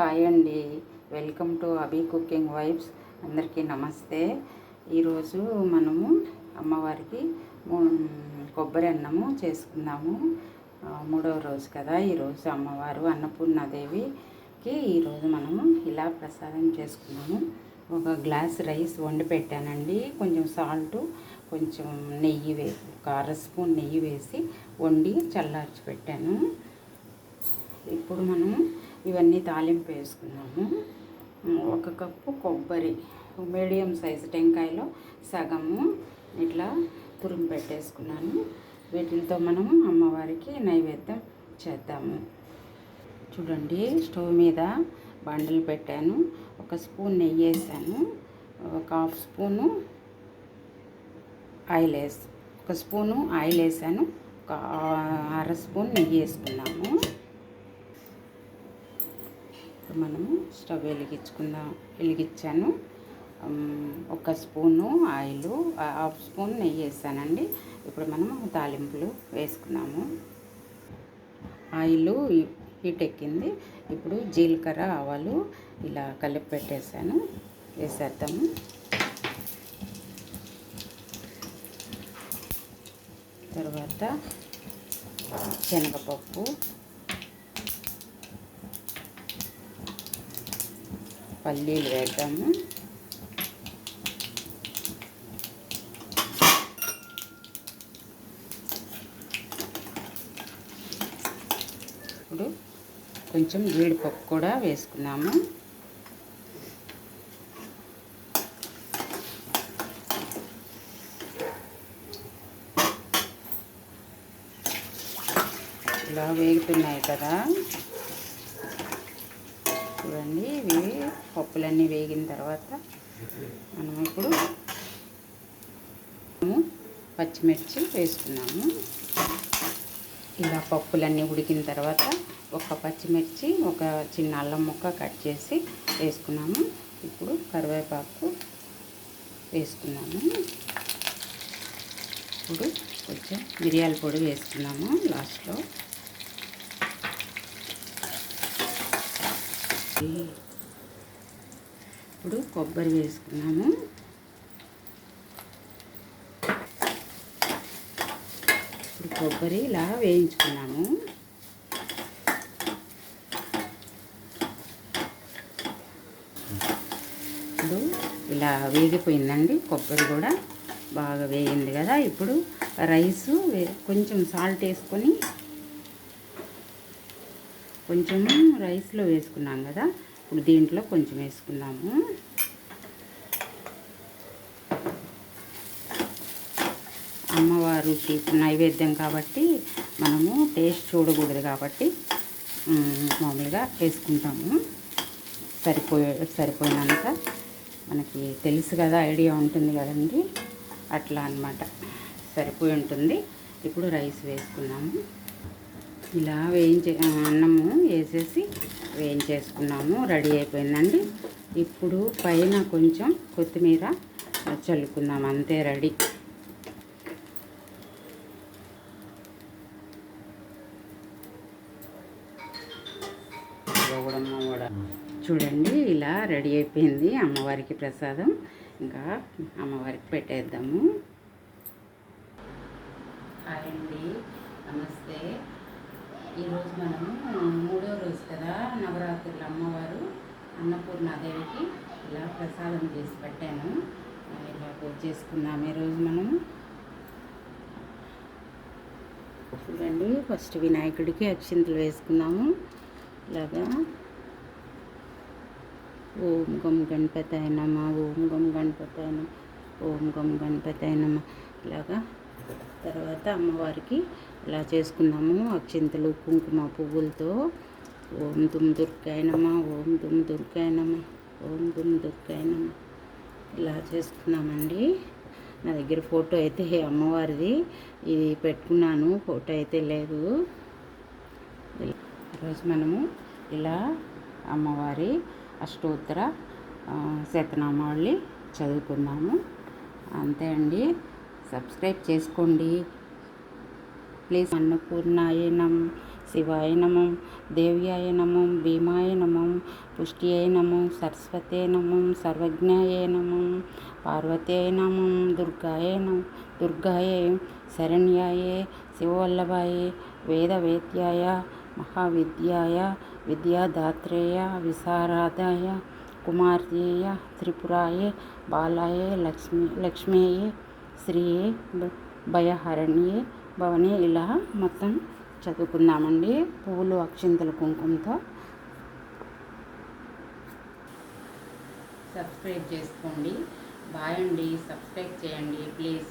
Hi అండి. Welcome to Abhi cooking vibes. అందరికీ నమస్తే. ఈరోజు మనము అమ్మవారికి కొబ్బరి అన్నము చేసుకుందాము. మూడవ రోజు కదా ఈరోజు అమ్మవారు అన్నపూర్ణాదేవికి ఈరోజు మనము ఇలా ప్రసాదం చేసుకున్నాము. ఒక గ్లాస్ రైస్ వండి పెట్టానండి. కొంచెం సాల్ట్ కొంచెం నెయ్యి వే ఒక అర స్పూన్ నెయ్యి వేసి వండి చల్లార్చి పెట్టాను. ఇప్పుడు మనము ఇవన్నీ తాలింపు వేసుకున్నాము. ఒక కప్పు కొబ్బరి మీడియం సైజు టెంకాయలో సగము ఇట్లా తురుము పెట్టేసుకున్నాను. వీటితో మనము అమ్మవారికి నైవేద్యం చేద్దాము. చూడండి స్టవ్ మీద బండలు పెట్టాను. ఒక స్పూన్ నెయ్యి వేసాను. ఒక హాఫ్ స్పూను ఆయిల్ వేసి ఒక స్పూను ఆయిల్ వేసాను. ఒక అర స్పూన్ నెయ్యి వేసుకున్నాము. ఇప్పుడు మనము స్టవ్ వెలిగించుకుందాం వెలిగించాను. ఒక స్పూను ఆయిల్ హాఫ్ స్పూన్ నెయ్యి వేసానండి. ఇప్పుడు మనము తాలింపులు వేసుకున్నాము. ఆయిల్ హీట్ ఎక్కింది. ఇప్పుడు జీలకర్ర ఆవాలు ఇలా కలిపి పెట్టేసాను. వేసేద్దాము. తర్వాత శనగపప్పు పల్లీలు వేద్దాము. ఇప్పుడు కొంచెం జీడిపప్పు కూడా వేసుకున్నాము. ఇలా వేగుతున్నాయి కదా. చూడండి ఇవి పప్పులన్నీ వేగిన తర్వాత మనం ఇప్పుడు పచ్చిమిర్చి వేసుకున్నాము ఇలా పప్పులన్నీ ఉడికిన తర్వాత ఒక పచ్చిమిర్చి ఒక చిన్న అల్లం ముక్క కట్ చేసి వేసుకున్నాము. ఇప్పుడు కరివేపాకు వేసుకున్నాము. ఇప్పుడు కొంచెం మిరియాల పొడి వేసుకున్నాము లాస్ట్లో. ఇప్పుడు కొబ్బరి వేసుకున్నాము ఇప్పుడు కొబ్బరి ఇలా వేయించుకున్నాము. ఇప్పుడు ఇలా వేగిపోయిందండి. కొబ్బరి కూడా బాగా వేగింది కదా. ఇప్పుడు రైసు కొంచెం సాల్ట్ వేసుకొని కొంచెం రైస్లో వేసుకున్నాం కదా. ఇప్పుడు దీంట్లో కొంచెం వేసుకున్నాము అమ్మవారికి నైవేద్యం కాబట్టి మనము టేస్ట్ చూడకూడదు కాబట్టి మామూలుగా వేసుకుంటాము. సరిపోయే సరిపోయినంత మనకి తెలుసు కదా ఐడియా ఉంటుంది కదండి. అట్లా అన్నమాట. సరిపోయి ఉంటుంది. ఇప్పుడు రైస్ వేసుకున్నాము. ఇలా వేయించే అన్నము వేసేసి వేయించేసుకున్నాము. రెడీ అయిపోయిందండి. ఇప్పుడు పైన కొంచెం కొత్తిమీర చల్లుకుందాం. అంతే రెడీ. చూడండి ఇలా రెడీ అయిపోయింది అమ్మవారికి ప్రసాదం. ఇంకా అమ్మవారికి పెట్టేద్దాము. హాయ్ అండి. నమస్తే. ఈరోజు మనము మూడో రోజు కదా నవరాత్రుల అమ్మవారు అన్నపూర్ణాదేవికి ఇలా ప్రసాదం చేసి పెట్టాను. ఇలా పూజ చేసుకున్నాము ఈరోజు మనము. చూడండి ఫస్ట్ వినాయకుడికి అక్షింతలు వేసుకున్నాము. ఇలాగా. ఓం గం గణపతి నమ ఓం గం గణపతి నమ ఓం గం గణపతి అయినమ్మ ఇలాగా. తర్వాత అమ్మవారికి ఇలా చేసుకున్నాము అక్షింతలు కుంకుమ పువ్వులతో ఓం దుమ్ దుర్గాయ ఓం దుమ్ దుర్గాయ ఓం దుమ్ దుర్గాయ ఇలా చేసుకున్నామండి. నా దగ్గర ఫోటో అయితే అమ్మవారిది. ఇది పెట్టుకున్నాను. ఫోటో అయితే లేదు. ఈరోజు మనము ఇలా అమ్మవారి అష్టోత్తర ఆ, శతనామావళి చదువుకున్నాము. అంతే అండి. సబ్స్క్రైబ్ చేసుకోండి. ప్లీజ్ అన్నపూర్ణాయ నమం శివాయ నమం దేవ్యాయ నమం భీమాయ నమం పుష్ట్యై నమో సరస్వతే సర్వజ్ఞాయే నమం పార్వతే నమో దుర్గాయే నమో దుర్గాయే శరణ్యాయే శివవల్లభాయే వేదవేద్యాయ మహావిద్యాయ విద్యాదాత్రేయ విశారదాయ కుమార్తెయ త్రిపురాయ బాలాయ లక్ష్మి లక్ష్మీయే శ్రీయే భయహరణ్యే భవని ఇలా మొత్తం చదువుకుందామండి. పువ్వులు అక్షింతల కుంకుమతో సబ్స్క్రైబ్ చేసుకోండి. బాయ్ అండి. సబ్స్క్రైబ్ చేయండి ప్లీజ్.